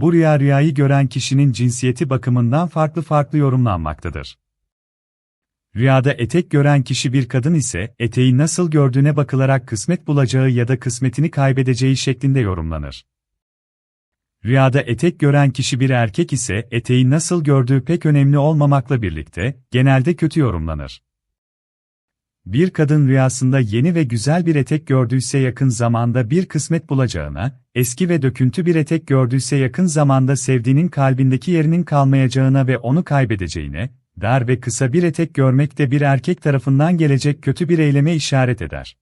bu rüya rüyayı gören kişinin cinsiyeti bakımından farklı farklı yorumlanmaktadır. Rüyada etek gören kişi bir kadın ise, eteği nasıl gördüğüne bakılarak kısmet bulacağı ya da kısmetini kaybedeceği şeklinde yorumlanır. Rüyada etek gören kişi bir erkek ise, eteği nasıl gördüğü pek önemli olmamakla birlikte, genelde kötü yorumlanır. Bir kadın rüyasında yeni ve güzel bir etek gördüyse yakın zamanda bir kısmet bulacağına, eski ve döküntü bir etek gördüyse yakın zamanda sevdiğinin kalbindeki yerinin kalmayacağına ve onu kaybedeceğine, dar ve kısa bir etek görmek de bir erkek tarafından gelecek kötü bir eyleme işaret eder.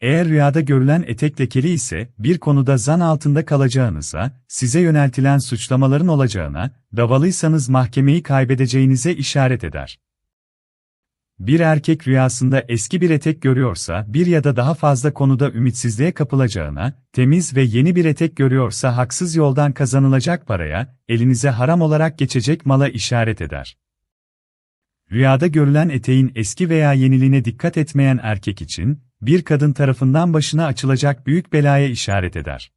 Eğer rüyada görülen etek lekeli ise, bir konuda zan altında kalacağınıza, size yöneltilen suçlamaların olacağına, davalıysanız mahkemeyi kaybedeceğinize işaret eder. Bir erkek rüyasında eski bir etek görüyorsa, bir ya da daha fazla konuda ümitsizliğe kapılacağına, temiz ve yeni bir etek görüyorsa haksız yoldan kazanılacak paraya, elinize haram olarak geçecek mala işaret eder. Rüyada görülen eteğin eski veya yeniliğine dikkat etmeyen erkek için, bir kadın tarafından başına açılacak büyük belaya işaret eder.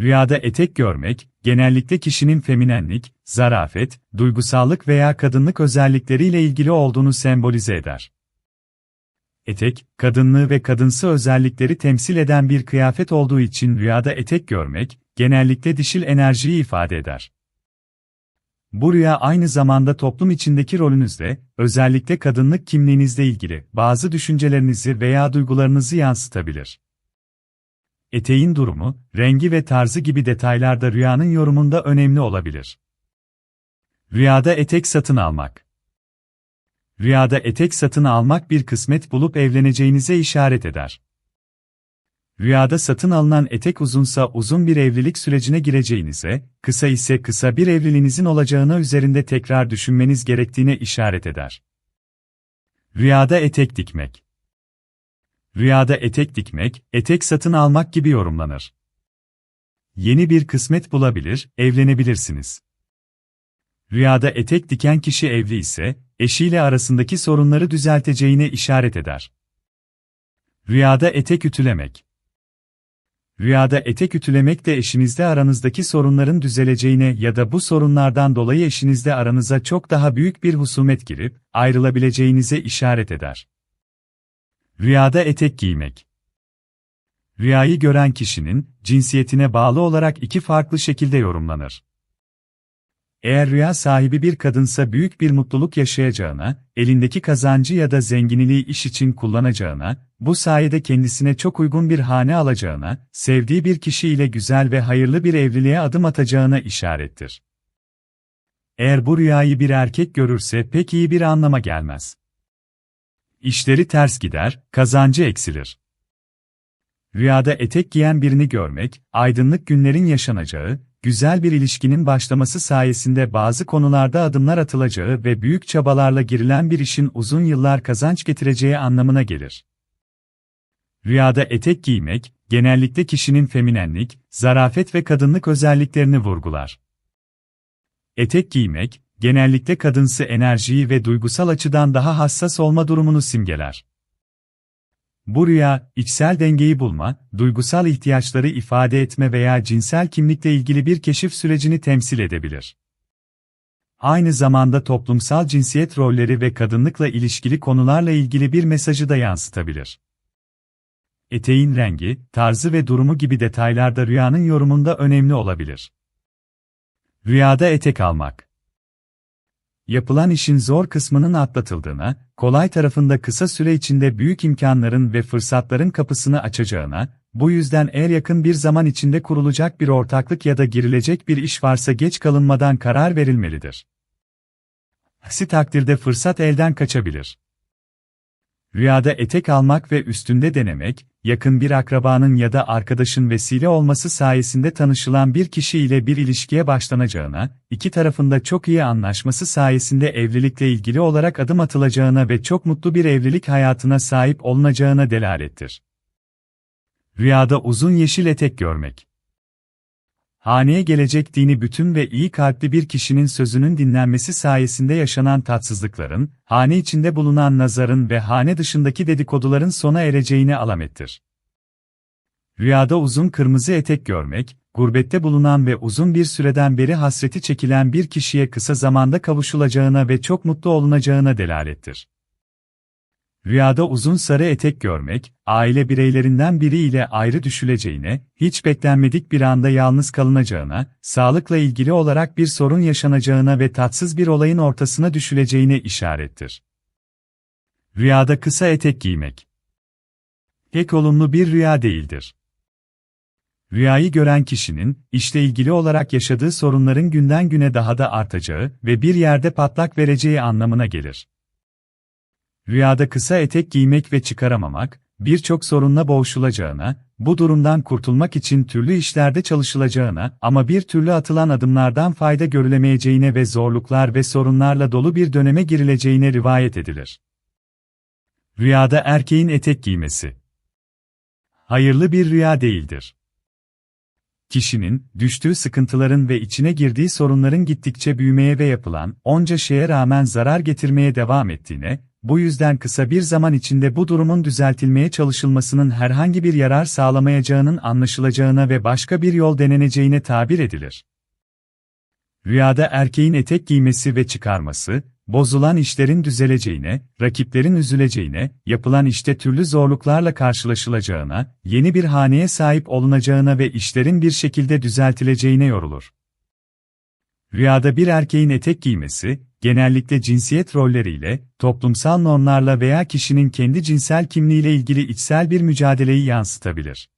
Rüyada etek görmek, genellikle kişinin feminenlik, zarafet, duygusallık veya kadınlık özellikleriyle ilgili olduğunu sembolize eder. Etek, kadınlığı ve kadınsı özellikleri temsil eden bir kıyafet olduğu için rüyada etek görmek, genellikle dişil enerjiyi ifade eder. Bu rüya aynı zamanda toplum içindeki rolünüzde, özellikle kadınlık kimliğinizle ilgili bazı düşüncelerinizi veya duygularınızı yansıtabilir. Eteğin durumu, rengi ve tarzı gibi detaylar da rüyanın yorumunda önemli olabilir. Rüyada etek satın almak. Rüyada etek satın almak bir kısmet bulup evleneceğinize işaret eder. Rüyada satın alınan etek uzunsa uzun bir evlilik sürecine gireceğinize, kısa ise kısa bir evliliğinizin olacağına üzerinde tekrar düşünmeniz gerektiğine işaret eder. Rüyada etek dikmek. Rüyada etek dikmek, etek satın almak gibi yorumlanır. Yeni bir kısmet bulabilir, evlenebilirsiniz. Rüyada etek diken kişi evli ise, eşiyle arasındaki sorunları düzelteceğine işaret eder. Rüyada etek ütülemek. Rüyada etek ütülemek de eşinizle aranızdaki sorunların düzeleceğine ya da bu sorunlardan dolayı eşinizle aranıza çok daha büyük bir husumet girip ayrılabileceğinize işaret eder. Rüyada etek giymek. Rüyayı gören kişinin cinsiyetine bağlı olarak iki farklı şekilde yorumlanır. Eğer rüya sahibi bir kadınsa büyük bir mutluluk yaşayacağına, elindeki kazancı ya da zenginliği iş için kullanacağına, bu sayede kendisine çok uygun bir hane alacağına, sevdiği bir kişi ile güzel ve hayırlı bir evliliğe adım atacağına işarettir. Eğer bu rüyayı bir erkek görürse pek iyi bir anlama gelmez. İşleri ters gider, kazancı eksilir. Rüyada etek giyen birini görmek, aydınlık günlerin yaşanacağı, güzel bir ilişkinin başlaması sayesinde bazı konularda adımlar atılacağı ve büyük çabalarla girilen bir işin uzun yıllar kazanç getireceği anlamına gelir. Rüyada etek giymek, genellikle kişinin feminenlik, zarafet ve kadınlık özelliklerini vurgular. Etek giymek, genellikle kadınsı enerjiyi ve duygusal açıdan daha hassas olma durumunu simgeler. Bu rüya, içsel dengeyi bulma, duygusal ihtiyaçları ifade etme veya cinsel kimlikle ilgili bir keşif sürecini temsil edebilir. Aynı zamanda toplumsal cinsiyet rolleri ve kadınlıkla ilişkili konularla ilgili bir mesajı da yansıtabilir. Eteğin rengi, tarzı ve durumu gibi detaylar da rüyanın yorumunda önemli olabilir. Rüyada etek almak yapılan işin zor kısmının atlatıldığına, kolay tarafında kısa süre içinde büyük imkanların ve fırsatların kapısını açacağına, bu yüzden eğer yakın bir zaman içinde kurulacak bir ortaklık ya da girilecek bir iş varsa geç kalınmadan karar verilmelidir. Aksi takdirde fırsat elden kaçabilir. Rüyada etek almak ve üstünde denemek, yakın bir akrabanın ya da arkadaşın vesile olması sayesinde tanışılan bir kişi ile bir ilişkiye başlanacağına, iki tarafında çok iyi anlaşması sayesinde evlilikle ilgili olarak adım atılacağına ve çok mutlu bir evlilik hayatına sahip olunacağına delalettir. Rüyada uzun yeşil etek görmek. Haneye gelecek dini bütün ve iyi kalpli bir kişinin sözünün dinlenmesi sayesinde yaşanan tatsızlıkların, hane içinde bulunan nazarın ve hane dışındaki dedikoduların sona ereceğine alamettir. Rüyada uzun kırmızı etek görmek, gurbette bulunan ve uzun bir süreden beri hasreti çekilen bir kişiye kısa zamanda kavuşulacağına ve çok mutlu olunacağına delalettir. Rüyada uzun sarı etek görmek, aile bireylerinden biri ile ayrı düşüleceğine, hiç beklenmedik bir anda yalnız kalınacağına, sağlıkla ilgili olarak bir sorun yaşanacağına ve tatsız bir olayın ortasına düşüleceğine işarettir. Rüyada kısa etek giymek pek olumlu bir rüya değildir. Rüyayı gören kişinin, işle ilgili olarak yaşadığı sorunların günden güne daha da artacağı ve bir yerde patlak vereceği anlamına gelir. Rüyada kısa etek giymek ve çıkaramamak, birçok sorunla boğuşulacağına, bu durumdan kurtulmak için türlü işlerde çalışılacağına ama bir türlü atılan adımlardan fayda görülemeyeceğine ve zorluklar ve sorunlarla dolu bir döneme girileceğine rivayet edilir. Rüyada erkeğin etek giymesi Hayırlı bir rüya değildir. Kişinin, düştüğü sıkıntıların ve içine girdiği sorunların gittikçe büyümeye ve yapılan, onca şeye rağmen zarar getirmeye devam ettiğine, bu yüzden kısa bir zaman içinde bu durumun düzeltilmeye çalışılmasının herhangi bir yarar sağlamayacağının anlaşılacağına ve başka bir yol deneneceğine tabir edilir. Rüyada erkeğin etek giymesi ve çıkarması, bozulan işlerin düzeleceğine, rakiplerin üzüleceğine, yapılan işte türlü zorluklarla karşılaşılacağına, yeni bir haneye sahip olunacağına ve işlerin bir şekilde düzeltileceğine yorulur. Rüyada bir erkeğin etek giymesi, genellikle cinsiyet rolleriyle, toplumsal normlarla veya kişinin kendi cinsel kimliğiyle ilgili içsel bir mücadeleyi yansıtabilir.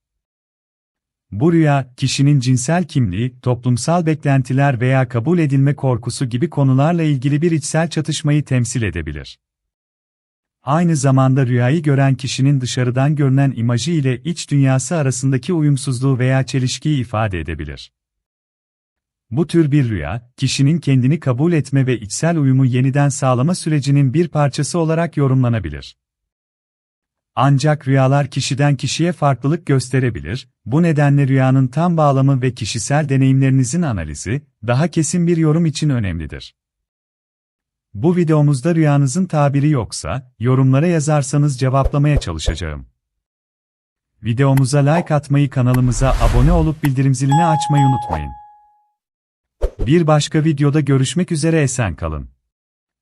Bu rüya, kişinin cinsel kimliği, toplumsal beklentiler veya kabul edilme korkusu gibi konularla ilgili bir içsel çatışmayı temsil edebilir. Aynı zamanda rüyayı gören kişinin dışarıdan görünen imajı ile iç dünyası arasındaki uyumsuzluğu veya çelişkiyi ifade edebilir. Bu tür bir rüya, kişinin kendini kabul etme ve içsel uyumu yeniden sağlama sürecinin bir parçası olarak yorumlanabilir. Ancak rüyalar kişiden kişiye farklılık gösterebilir, bu nedenle rüyanın tam bağlamı ve kişisel deneyimlerinizin analizi, daha kesin bir yorum için önemlidir. Bu videomuzda rüyanızın tabiri yoksa, yorumlara yazarsanız cevaplamaya çalışacağım. Videomuza like atmayı kanalımıza abone olup bildirim zilini açmayı unutmayın. Bir başka videoda görüşmek üzere esen kalın.